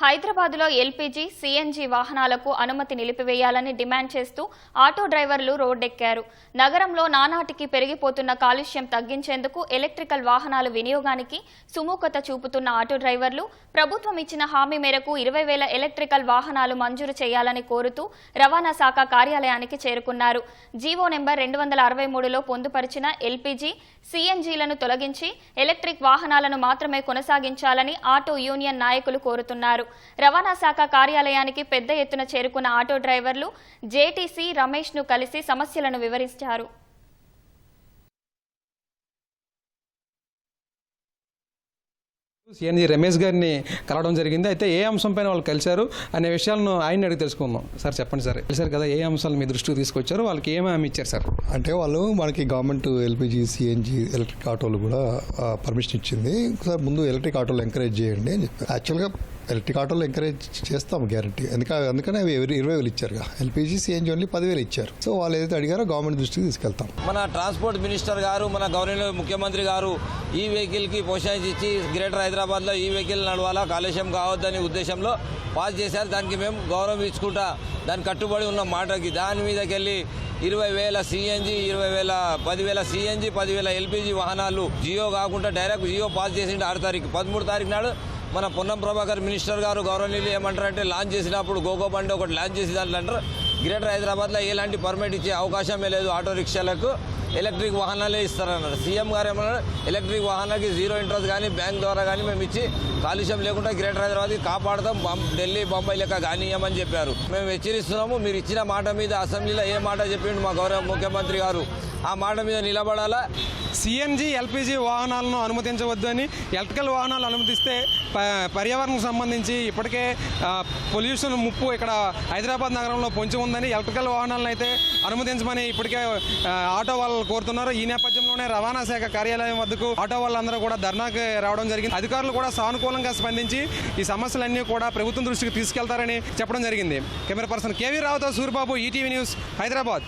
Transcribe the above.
హైదరాబాద్లో LPG CNG వాహనాలకు అనుమతి నిలిపివేయాలని డిమాండ్ చేస్తూ ఆటో డ్రైవర్లు రోడ్డెక్కారు. నగరంలో నానాటికి పెరిగిపోతున్న కాలుష్యం తగ్గించేందుకు ఎలక్ట్రికల్ వాహనాల వినియోగానికి సుముఖత చూపుతున్న ఆటో డ్రైవర్లు ప్రభుత్వం ఇచ్చిన హామీ మేరకు ఇరవై వేల ఎలక్ట్రికల్ వాహనాలు మంజూరు చేయాలని కోరుతూ రవాణా శాఖ కార్యాలయానికి చేరుకున్నారు. జీవో నెంబర్ రెండు వందల అరవై మూడులో పొందుపరిచిన ఎల్పీజీ సీఎన్జీలను తొలగించి ఎలక్ట్రిక్ వాహనాలను మాత్రమే కొనసాగించాలని ఆటో యూనియన్ నాయకులు కోరుతున్నారు. రవాణా శాఖ కార్యాలయానికి పెద్ద ఎత్తున చేరుకున్న ఆటో డ్రైవర్లు జేటీసీ రమేష్ను కలిసి సమస్యలను వివరించారు. సిఎన్జి రమేష్ గారిని కలవడం జరిగింది. అయితే ఏ అంశంపైన వాళ్ళు కలిశారు అనే విషయాలను ఆయన అడిగి తెలుసుకుందాం. సార్ చెప్పండి సార్. కలిశారు కదా ఏ అంశాలు మీ దృష్టికి తీసుకొచ్చారు? వాళ్ళకి ఏమి హామీ ఇచ్చారు సార్? అంటే వాళ్ళు మనకి గవర్నమెంట్ ఎల్పిజి సిఎన్జి ఎలక్ట్రిక్ ఆటోలు కూడా పర్మిషన్ ఇచ్చింది. సార్ ముందు ఎలక్ట్రిక్ ఆటోలు ఎంకరేజ్ చేయండి అని చెప్పారు. యాక్చువల్గా ఎలక్ట్రిక్ ఆటోలు ఎంకరేజ్ చేస్తాం గ్యారంటీ ఎందుకంటే అందుకనే అవి ఇరవై ఇరవై వేలు ఇచ్చారు ఎల్పిజి సిఎన్జి ఓన్లీ పదివేలు ఇచ్చారు. సో వాళ్ళు ఏదైతే అడిగారో గవర్నమెంట్ దృష్టికి తీసుకెళ్తాం. మన ట్రాన్స్పోర్ట్ మినిస్టర్ గారు మన గవర్నర్ ముఖ్యమంత్రి గారు ఈ వెహికల్కి ప్రోత్సహించి ఇచ్చి గ్రేటర్ హైదరాబాద్లో ఈ వెహికల్ నడవాలా కాలుష్యం కావద్దనే ఉద్దేశంలో పాస్ చేశారు. దానికి మేము గౌరవం ఇచ్చుకుంటా దానికి కట్టుబడి ఉన్న మాటకి దాని మీదకి వెళ్ళి ఇరవై వేల సిఎన్జి ఇరవై వేల పదివేల సిఎన్జి పదివేల ఎల్పిజి వాహనాలు జియో కాకుండా డైరెక్ట్ జియో పాస్ చేసిండు ఆరు తారీఖు. పదమూడు తారీఖు నాడు మన పొన్నం ప్రభాకర్ మినిస్టర్ గారు గౌరవనీయులు ఏమంటారంటే లాంచ్ చేసినప్పుడు గోగో బండి ఒకటి లాంచ్ చేసి దాంట్లో అంటారు. గ్రేటర్ హైదరాబాద్లో ఎలాంటి పర్మిట్ ఇచ్చే అవకాశమే లేదు ఆటో రిక్షాలకు. ఎలక్ట్రిక్ వాహనాలే ఇస్తారన్నారు. సీఎం గారు ఏమన్నారు? ఎలక్ట్రిక్ వాహనాలకి జీరో ఇంట్రెస్ట్ కానీ బ్యాంక్ ద్వారా కానీ మేము ఇచ్చి కాలుష్యం లేకుండా గ్రేటర్ హైదరాబాద్కి కాపాడతాం. ఢిల్లీ బొంబాయి లెక్క కానీయమని చెప్పారు. మేము హెచ్చరిస్తున్నాము. మీరు ఇచ్చిన మాట మీద అసెంబ్లీలో ఏ మాట చెప్పిండు మా గౌరవ ముఖ్యమంత్రి గారు? ఆ మాట మీద నిలబడాలా? సిఎన్జి ఎల్పిజి వాహనాలను అనుమతించవద్దు అని ఎలక్ట్రికల్ వాహనాలు అనుమతిస్తే పర్యావరణకు పర్యావరణం సంబంధించి ఇప్పటికే పొల్యూషన్ ముప్పు ఇక్కడ హైదరాబాద్ నగరంలో పొంచి ఉందని ఎలక్ట్రికల్ వాహనాలను అయితే అనుమతించమని ఇప్పటికే ఆటో వాళ్ళు కోరుతున్నారు. ఈ నేపథ్యంలోనే రవాణా శాఖ కార్యాలయం వద్దకు ఆటో వాళ్ళందరూ కూడా ధర్నాకి రావడం జరిగింది. అధికారులు కూడా సానుకూలంగా స్పందించి ఈ సమస్యలన్నీ కూడా ప్రభుత్వం దృష్టికి తీసుకెళ్తారని చెప్పడం జరిగింది. కెమెరా పర్సన్ కేవీ రావుతో సూరిబాబు ఈటీవీ న్యూస్ హైదరాబాద్.